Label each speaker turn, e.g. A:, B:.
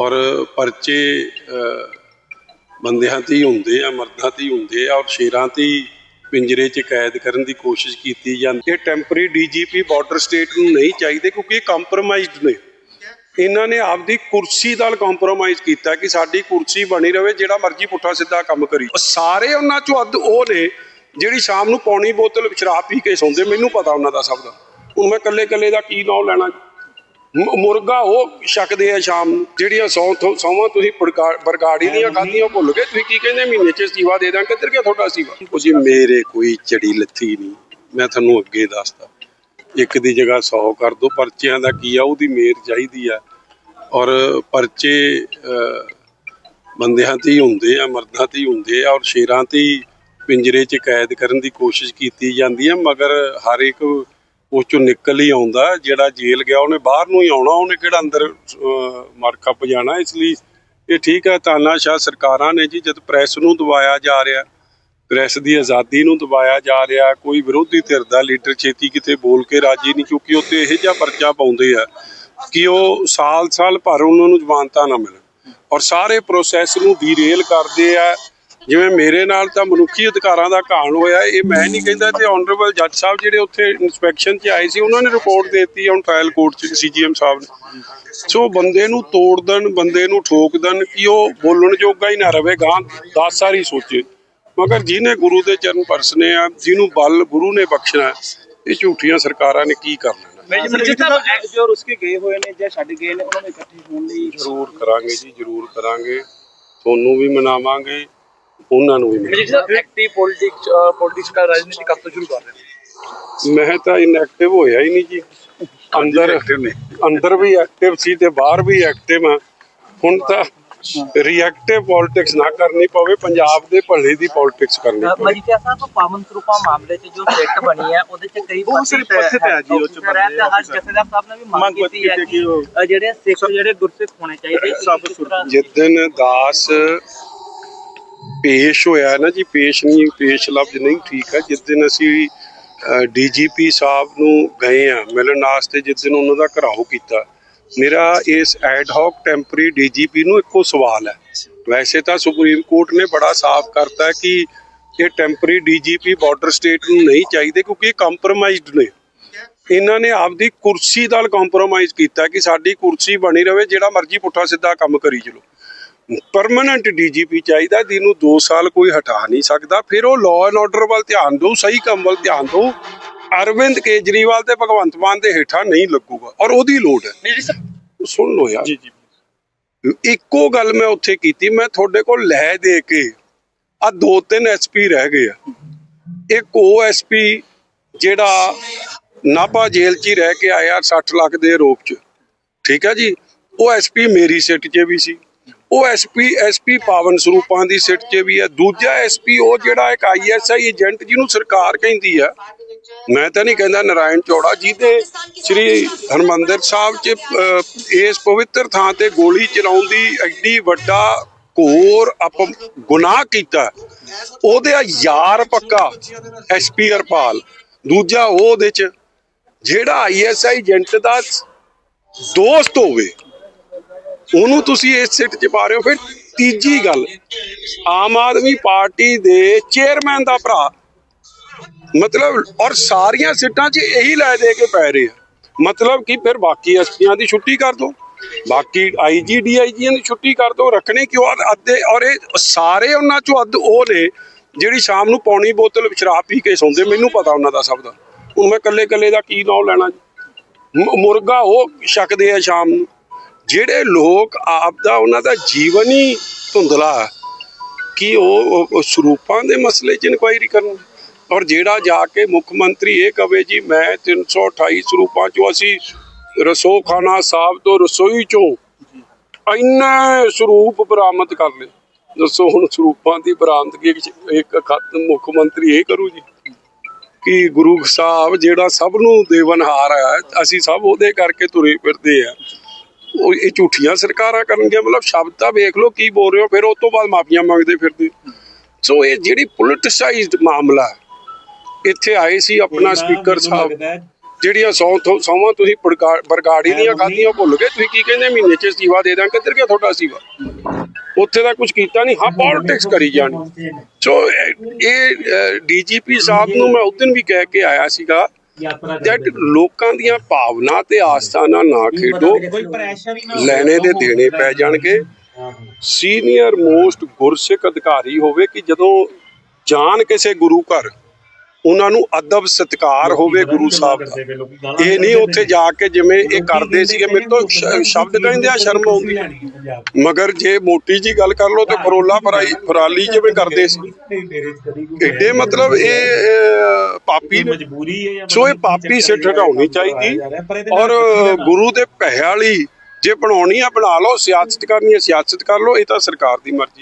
A: ਔਰ ਪਰਚੇ ਅਹ, ਬੰਦਿਆਂ ਤੇ ਹੀ ਹੁੰਦੇ ਆ ਮਰਦਾਂ ਤੇ ਹੀ ਹੁੰਦੇ ਆ ਔਰ ਸ਼ੇਰਾਂ ਤੇ ਹੀ ਪਿੰਜਰੇ 'ਚ ਕੈਦ ਕਰਨ ਦੀ ਕੋਸ਼ਿਸ਼ ਕੀਤੀ ਜਾਂਦੀ ਹੈ। ਟੈਂਪਰੇਰੀ ਡੀਜੀਪੀ ਬਾਰਡਰ ਸਟੇਟ ਨੂੰ ਨਹੀਂ ਚਾਹੀਦੇ ਕਿਉਂਕਿ ਇਹ ਕੰਪਰੋਮਾਈਜ਼ਡ ਨੇ। ਇਹਨਾਂ ਨੇ ਆਪਦੀ ਕੁਰਸੀ ਨਾਲ ਕੰਪਰੋਮਾਈਜ਼ ਕੀਤਾ ਕਿ ਸਾਡੀ ਕੁਰਸੀ ਬਣੀ ਰਵੇ ਜਿਹੜਾ ਮਰਜ਼ੀ ਪੁੱਠਾ ਸਿੱਧਾ ਕੰਮ ਕਰੀ। ਸਾਰੇ ਉਹਨਾਂ ਚੋਂ ਅੱਧ ਉਹ ਨੇ ਜਿਹੜੀ ਸ਼ਾਮ ਨੂੰ ਪੌਣੀ ਬੋਤਲ ਸ਼ਰਾਬ ਪੀ ਕੇ ਸੌਂਦੇ ਮੈਨੂੰ ਪਤਾ ਉਹਨਾਂ ਦਾ ਸਭ ਦਾ। ਹੁਣ ਮੈਂ ਕੱਲੇ ਕੱਲੇ ਦਾ ਕੀ ਨਾਮ ਲੈਣਾ। ਮੁਰਗਾ ਉਹ ਛਕਦੇ ਆ ਸ਼ਾਮ ਨੂੰ ਜਿਹੜੀਆਂ ਸੌ ਸੌਵਾਂ ਤੁਸੀਂ ਬਰਗਾ- ਬਰਗਾੜੀ ਦੀਆਂ ਖਾਧੀਆਂ ਭੁੱਲ ਗਏ ਤੁਸੀਂ ਕੀ ਕਹਿੰਦੇ ਮਹੀਨੇ ਚ ਸੇਵਾ ਦੇ ਦਾਂ ਕਿੱਧਰ ਗਿਆ ਤੁਹਾਡਾ ਸੇਵਾ ਉਹ ਜੀ ਮੇਰੇ ਕੋਈ ਚੜੀ ਲੱਥੀ ਨਹੀਂ ਮੈਂ ਤੁਹਾਨੂੰ ਅੱਗੇ ਦੱਸਦਾ। ਇੱਕ ਦੀ ਜਗ੍ਹਾ 100 ਕਰ ਦੋ ਪਰਚਿਆਂ ਦਾ ਕੀ ਆ ਉਹਦੀ ਮੇਰ ਚਾਹੀਦੀ ਆ। ਔਰ ਪਰਚੇ ਬੰਦਿਆਂ ਤੇ ਹੀ ਹੁੰਦੇ ਆ ਮਰਦਾਂ ਤੇ ਹੀ ਹੁੰਦੇ ਆ ਔਰ ਸ਼ੇਰਾਂ ਤੇ ਹੀ ਪਿੰਜਰੇ 'ਚ ਕੈਦ ਕਰਨ ਦੀ ਕੋਸ਼ਿਸ਼ ਕੀਤੀ ਜਾਂਦੀ ਹੈ ਮਗਰ ਹਰ ਇੱਕ ਉਸ ਚੋਂ ਨਿਕਲ ਹੀ ਆਉਂਦਾ ਜਿਹੜਾ ਜੇਲ੍ਹ ਗਿਆ ਉਹਨੇ ਬਾਹਰ ਨੂੰ ਹੀ ਆਉਣਾ ਉਹਨੇ ਕਿਹੜਾ ਅੰਦਰ ਅਹ, ਮਰ ਇਸ ਲਈ ਇਹ ਠੀਕ ਹੈ ਤਾਨਾਸ਼ਾਹ ਸਰਕਾਰਾਂ ਨੇ ਜੀ ਜਦ ਪ੍ਰੈਸ ਨੂੰ ਦਬਾਇਆ ਜਾ ਰਿਹਾ ਪ੍ਰੈਸ ਦੀ ਆਜ਼ਾਦੀ ਨੂੰ ਦਬਾਇਆ ਜਾ ਰਿਹਾ ਕੋਈ ਵਿਰੋਧੀ ਧਿਰ ਦਾ ਲੀਡਰ ਛੇਤੀ ਕਿਤੇ ਬੋਲ ਕੇ ਰਾਜੀ ਨਹੀਂ ਕਿਉਂਕਿ ਉੱਤੇ ਇਹੋ ਜਿਹਾ ਪਰਚਾ ਪਾਉਂਦੇ ਆ ਕਿ ਉਹ ਸਾਲ-ਸਾਲ ਭਰ ਉਹਨਾਂ ਨੂੰ ਜ਼ਮਾਨਤਾਂ ਨਾ ਮਿਲਣ। ਔਰ ਸਾਰੇ ਪ੍ਰੋਸੈਸ ਨੂੰ ਡੀਰੇਲ ਕਰਦੇ ਆ ਜਿਵੇਂ ਮੇਰੇ ਨਾਲ ਤਾਂ ਮਨੁੱਖੀ ਅਧਿਕਾਰਾਂ ਦਾ ਘਾਣ ਹੋਇਆ ਇਹ ਮੈਂ ਨਹੀਂ ਕਹਿੰਦਾ ਤੇ ਆਨਰੇਬਲ ਜੱਜ ਸਾਹਿਬ ਜਿਹੜੇ ਉੱਥੇ ਇਨਸਪੈਕਸ਼ਨ 'ਚ ਆਏ ਸੀ ਉਹਨਾਂ ਨੇ ਰਿਪੋਰਟ ਦਿੱਤੀ ਹੁਣ ਟ੍ਰਾਇਲ ਕੋਰਟ 'ਚ ਸੀਜੀਐਮ ਸਾਹਿਬ ਨੇ। ਸੋ ਬੰਦੇ ਨੂੰ ਤੋੜ ਦੇਣ ਬੰਦੇ ਨੂੰ ਠੋਕ ਦੇਣ ਕਿ ਉਹ ਬੋਲਣ ਜੋਗਾ ਹੀ ਨਾ ਰਵੇ ਗਾਂ 10 ਸਾਰੀ ਸੋਚੇ। ਮਗਰ ਜਿਹਨੇ ਗੁਰੂ ਦੇ ਚਰਨ ਪਰਸਨੇ ਆ ਜਿਹਨੂੰ ਬਲ ਗੁਰੂ ਨੇ ਬਖਸ਼ਣਾ ਇਹ ਝੂਠੀਆਂ ਸਰਕਾਰਾਂ ਨੇ ਕੀ ਕਰਨਾ?
B: ਮੈਨੇਜਮੈਂਟ ਸਾਹਿਬ ਜੋ ਰੁਸਕੇ ਗਏ ਹੋਏ ਨੇ ਜਾਂ ਛੱਡ ਗਏ ਨੇ ਉਹਨਾਂ ਨੂੰ ਇਕੱਠੇ ਹੋਣ ਲਈ
A: ਜ਼ਰੂਰ ਕਰਾਂਗੇ ਜੀ ਜ਼ਰੂਰ ਕਰਾਂਗੇ। ਤੁਹਾਨੂੰ ਵੀ ਮਨਾਵਾਂਗੇ। ਉਹਨਾਂ ਨੂੰ ਵੀ ਮਨਾਵਾਂਗੇ।
B: ਸਾਹਿਬ ਐਕਟਿਵ ਪੋਲਿਟਿਕਸ ਪੋਲਿਟਿਕਸ ਦਾ ਰਾਜਨੀਤੀ ਕਦ ਤੋਂ ਸ਼ੁਰੂ ਕਰ ਰਹੇ
A: ਮੈਂ ਤਾਂ ਇਨਐਕਟਿਵ ਹੋਇਆ ਹੀ ਨਹੀਂ ਜੀ। ਅੰਦਰ ਅੰਦਰ ਵੀ ਐਕਟਿਵ ਸੀ ਤੇ ਬਾਹਰ ਵੀ ਐਕਟਿਵ ਆ। ਹੁਣ ਤਾਂ ਰਿਐਕਟਿਵ ਪੋਲਿਟਿਕਸ ਨਾ ਕਰਨੀ ਪਵੇ ਪੰਜਾਬ ਦੇ ਭਲੇ ਦੀ ਪੋਲਿਟਿਕਸ ਕਰਨੀ ਪਵੇ।
C: ਮਜੀਠੀਆ ਸਾਹਿਬ ਪਾਵਨ ਸਰੂਪਾ ਮਾਮਲੇ 'ਚ ਜੋ ਸਿੱਟ ਬਣੀ ਹੈ ਉਹਦੇ 'ਚ ਕਈ
B: ਬਹੁਤ ਸਾਰੇ
C: ਪੱਥਰ
B: ਹੈ ਜੀ ਉਹ 'ਚ
C: ਹੈ ਤੇ ਹਰ ਜਥੇਦਾਰ ਸਾਹਿਬ ਨੇ ਵੀ ਮੰਗ ਕੀਤੀ ਹੈ ਕਿ ਜਿਹੜੇ ਸਿੱਖ ਜਿਹੜੇ ਗੁਰਸਿੱਖ ਹੋਣੇ ਚਾਹੀਦੇ
B: ਸਭ
A: ਜਿੱਦਨ ਦਾਸ ਪੇਸ਼ ਹੋਇਆ ਨਾ ਜੀ, ਪੇਸ਼ ਨਹੀਂ, ਪੇਸ਼ ਲਫ਼ਜ਼ ਨਹੀਂ ਠੀਕ ਹੈ। ਜਿੱਦਨ ਅਸੀਂ ਡੀਜੀਪੀ ਸਾਹਿਬ ਨੂੰ ਗਏ ਆ ਮਿਲਣ ਵਾਸਤੇ ਜਿੱਦਨ ਉਹਨਾਂ ਦਾ ਘਰਾਓ ਕੀਤਾ। ਮੇਰਾ ਇਸ ਐਡ ਹੌਕ ਟੈਂਪਰੇਰੀ ਡੀਜੀਪੀ ਨੂੰ ਇੱਕੋ ਸਵਾਲ ਹੈ। ਵੈਸੇ ਤਾਂ ਸੁਪਰੀਮ ਕੋਰਟ ਨੇ ਬੜਾ ਸਾਫ਼ ਕਰਤਾ ਕਿ ਇਹ ਟੈਂਪਰੇਰੀ ਡੀਜੀਪੀ ਬਾਰਡਰ ਸਟੇਟ ਨੂੰ ਨਹੀਂ ਚਾਹੀਦੇ ਕਿਉਂਕਿ ਇਹ ਕੰਪਰੋਮਾਈਜ਼ਡ ਨੇ। ਇਹਨਾਂ ਨੇ ਆਪਦੀ ਕੁਰਸੀ ਨਾਲ ਕੰਪਰੋਮਾਈਜ਼ ਕੀਤਾ ਕਿ ਸਾਡੀ ਕੁਰਸੀ ਬਣੀ ਰਵੇ ਜਿਹੜਾ ਮਰਜ਼ੀ ਪੁੱਠਾ ਸਿੱਧਾ ਕੰਮ ਕਰੀ ਚਲੋ। ਪਰਮਨੈਂਟ ਡੀਜੀਪੀ ਚਾਹੀਦਾ ਜਿਹਨੂੰ 2 ਸਾਲ ਕੋਈ ਹਟਾ ਨਹੀਂ ਸਕਦਾ। ਫਿਰ ਉਹ ਲਾਅ ਐਂਡ ਆਰਡਰ ਵੱਲ ਧਿਆਨ ਦਿਓ ਸਹੀ ਕੰਮ ਵੱਲ ਧਿਆਨ ਦਿਓ। ਅਰਵਿੰਦ ਕੇਜਰੀਵਾਲ ਤੇ ਭਗਵੰਤ ਮਾਨ ਦੇ ਹੇਠਾਂ ਨਹੀਂ ਲੱਗੂਗਾ ਔਰ ਉਹਦੀ ਲੋੜ ਹੈ। ਸੁਣ ਲਓ ਯਾਰ।
B: ਜੀ ਜੀ।
A: ਇੱਕੋ ਗੱਲ ਮੈਂ ਉੱਥੇ ਕੀਤੀ ਮੈਂ ਤੁਹਾਡੇ ਕੋਲ ਲੈ ਦੇ ਕੇ ਆ ਦੋ ਤਿੰਨ ਐਸਪੀ ਰਹਿ ਗਏ ਆ। ਇੱਕ ਉਹ ਐਸਪੀ ਜਿਹੜਾ ਨਾਭਾ ਜੇਲ੍ਹ 'ਚ ਹੀ ਰਹਿ ਕੇ ਆਇਆ 60 ਲੱਖ ਦੇ ਆਰੋਪ 'ਚ। ਠੀਕ ਹੈ ਜੀ? ਉਹ ਐਸਪੀ ਮੇਰੀ ਸਿੱਟ 'ਚ ਵੀ ਸੀ। ਉਹ ਐਸਪੀ ਐਸਪੀ ਪਾਵਨ ਸਰੂਪਾਂ ਦੀ ਸਿੱਟ 'ਚ ਵੀ ਹੈ। ਦੂਜਾ ਐਸਪੀ ਉਹ ਜਿਹੜਾ ਇੱਕ ਆਈਐਸਆਈ ਏਜੰਟ ਜਿਹਨੂੰ ਸਰਕਾਰ ਕਹਿੰਦੀ ਆ ਮੈਂ ਤਾਂ ਨਹੀਂ ਕਹਿੰਦਾ ਨਾਰਾਇਣ ਚੌੜਾ ਜਿਹਦੇ ਸ੍ਰੀ ਹਰਮੰਦਰ ਸਾਹਿਬ 'ਚ ਇਸ ਪਵਿੱਤਰ ਥਾਂ ਤੇ ਗੋਲੀ ਚਲਾਉਣ ਦੀ ਐਡੀ ਵੱਡਾ ਘੋਰ ਆਪ ਗੁਨਾਹ ਕੀਤਾ। ਉਹਦੇ ਯਾਰ ਪੱਕਾ ਐਸਪੀ ਹਰਪਾਲ। ਦੂਜਾ ਉਹ ਉਹਦੇ 'ਚ, ਜਿਹੜਾ ਆਈਐਸਆਈ ਏਜੰਟ ਦਾ ਦੋਸਤ ਹੋਵੇ। ਉਹਨੂੰ ਤੁਸੀਂ ਇਸ ਸਿੱਟ 'ਚ ਪਾ ਰਹੇ ਹੋ। ਫਿਰ ਤੀਜੀ ਗੱਲ, ਆਮ ਆਦਮੀ ਪਾਰਟੀ ਦੇ ਚੇਅਰਮੈਨ ਦਾ ਭਰਾ, ਮਤਲਬ ਔਰ ਸਾਰੀਆਂ ਸੀਟਾਂ 'ਚ ਇਹੀ ਲੈ ਦੇ ਕੇ ਪੈ ਰਹੇ ਆ। ਮਤਲਬ ਕਿ ਫਿਰ ਬਾਕੀ ਐਸਪੀਆਂ ਦੀ ਛੁੱਟੀ ਕਰ ਦੋ, ਬਾਕੀ ਆਈਜੀ ਡੀਆਈਜੀਆਂ ਦੀ ਛੁੱਟੀ ਕਰ ਦੋ, ਰੱਖਣੇ ਕਿਉਂ ਆ? ਅੱਧੇ ਔਰ ਇਹ ਸਾਰੇ ਉਹਨਾਂ 'ਚੋਂ ਅੱਧ ਉਹ ਨੇ ਜਿਹੜੀ ਸ਼ਾਮ ਨੂੰ ਪੌਣੀ ਬੋਤਲ ਸ਼ਰਾਬ ਪੀ ਕੇ ਸੌਂਦੇ, ਮੈਨੂੰ ਪਤਾ ਉਹਨਾਂ ਦਾ ਸਭ ਦਾ। ਹੁਣ ਮੈਂ ਕੱਲੇ ਕੱਲੇ ਦਾ ਕੀ ਨਾਮ ਲੈਣਾ ਮੁਰਗਾ ਉਹ ਛਕਦੇ ਆ ਸ਼ਾਮ ਨੂੰ। ਜਿਹੜੇ ਲੋਕ ਆਪ ਦਾ ਉਹਨਾਂ ਦਾ ਜੀਵਨ ਹੀ ਧੁੰਦਲਾ ਹੈ, ਕਿ ਉਹ ਸਰੂਪਾਂ ਦੇ ਮਸਲੇ 'ਚ ਇਨਕੁਆਇਰੀ ਕਰਨ? ਔਰ ਜਿਹੜਾ ਜਾ ਕੇ ਮੁੱਖ ਮੰਤਰੀ ਇਹ ਕਵੇ ਜੀ, ਮੈਂ 328 ਸਰੂਪਾਂ 'ਚੋਂ ਅਸੀਂ ਰਸੋਖਾਨਾ ਸਾਹਿਬ ਤੋਂ ਰਸੋਈ 'ਚੋਂ ਇੰਨੇ ਸਰੂਪ ਬਰਾਮਦ ਕਰ ਲਏ। ਦੱਸੋ ਹੁਣ ਸਰੂਪਾਂ ਦੀ ਬਰਾਮਦਗੀ ਇੱਕ ਖਤ ਮੁੱਖ ਮੰਤਰੀ ਇਹ ਕਰੂ ਜੀ ਕਿ ਗੁਰੂ ਸਾਹਿਬ ਜਿਹੜਾ ਸਭ ਨੂੰ ਦੇਵਨਹਾਰ ਹੈ, ਅਸੀਂ ਸਭ ਉਹਦੇ ਕਰਕੇ ਤੁਰੇ ਫਿਰਦੇ ਆ ਉਹ ਇਹ ਝੂਠੀਆਂ ਸਰਕਾਰਾਂ ਕਰਨਗੀਆਂ ਮਤਲਬ ਸ਼ਬਦ ਤਾਂ ਵੇਖ ਲਓ ਕੀ ਬੋਲ ਰਹੇ ਹੋ ਫਿਰ ਉਸ ਤੋਂ ਬਾਅਦ ਮਾਫੀਆਂ ਮੰਗਦੇ ਫਿਰਦੇ। ਸੋ ਇਹ ਜਿਹੜੀ ਪੋਲਿਟਿਸਾਈਜ਼ਡ ਮਾਮਲਾ ਇੱਥੇ ਆਏ ਸੀ ਆਪਣਾ ਸਪੀਕਰ ਸਾਹਿਬ। ਜਿਹੜੀਆਂ ਸੌ ਸੌਵਾਂ ਤੁਸੀਂ ਬਰਗਾ- ਬਰਗਾੜੀ ਦੀਆਂ ਖਾਧੀਆਂ ਭੁੱਲ ਗਏ ਤੁਸੀਂ ਕੀ ਕਹਿੰਦੇ ਮਹੀਨੇ ਚ ਅਸਤੀਫਾ ਦੇ ਦਾਂ ਕਿੱਧਰ ਗਿਆ ਤੁਹਾਡਾ ਅਸਤੀਫਾ? ਉੱਥੇ ਦਾ ਕੁਝ ਕੀਤਾ ਨਹੀਂ ਹਾਂ ਪੋਲਿਟਿਕਸ ਕਰੀ ਜਾਣੀ। ਸੋ ਇਹ- ਇਹ ਡੀਜੀਪੀ ਸਾਹਿਬ ਨੂੰ ਮੈਂ ਉਸ ਦਿਨ ਵੀ ਕਹਿ ਕੇ ਆਇਆ ਸੀਗਾ ਜਦ ਲੋਕਾਂ ਦੀਆਂ ਭਾਵਨਾ ਤੇ ਆਸਥਾ ਨਾਲ ਨਾ ਖੇਡੋ। ਲੈਣੇ ਦੇ ਦੇਣੇ ਪੈ ਜਾਣਗੇ। ਸੀਨੀਅਰ ਮੋਸਟ ਗੁਰਸਿੱਖ ਅਧਿਕਾਰੀ ਹੋਵੇ ਕਿ ਜਦੋਂ ਜਾਣ ਕਿਸੇ ਗੁਰੂ ਘਰ ਉਹਨਾਂ ਨੂੰ ਅਦਬ ਸਤਿਕਾਰ ਹੋਵੇ ਗੁਰੂ ਸਾਹਿਬ ਦਾ। ਇਹ ਨਹੀਂ ਉੱਥੇ ਜਾ ਕੇ ਜਿਵੇਂ ਇਹ ਕਰਦੇ ਸੀਗੇ ਮੇਰੇ ਤੋਂ ਸ਼ਬਦ ਕਹਿੰਦੇ ਆ ਸ਼ਰਮ ਆਉਂਦੀ ਹੈ। ਮਗਰ ਜੇ ਮੋਟੀ ਜੀ ਗੱਲ ਕਰ ਲਓ ਤੇ ਫਰੋਲਾ ਫਰਾਈ ਫਰਾਲੀ ਜਿਵੇਂ ਕਰਦੇ ਸੀ। ਏਡੇ ਮਤਲਬ ਇਹ ਪਾਪੀ
D: ਮਜਬੂਰੀ ਹੈ ਜਾਂ
A: ਸੋ ਇਹ ਪਾਪੀ ਸਿੱਟ ਹਟਾਉਣੀ ਚਾਹੀਦੀ। ਔਰ ਗੁਰੂ ਦੇ ਪੈਸੇ ਵਾਲੀ ਜੇ ਬਣਾਉਣੀ ਆ ਬਣਾ ਲਓ ਸਿਆਸਤ ਕਰਨੀ ਹੈ ਸਿਆਸਤ ਕਰ ਲਓ ਇਹ ਤਾਂ ਸਰਕਾਰ ਦੀ ਮਰਜ਼ੀ।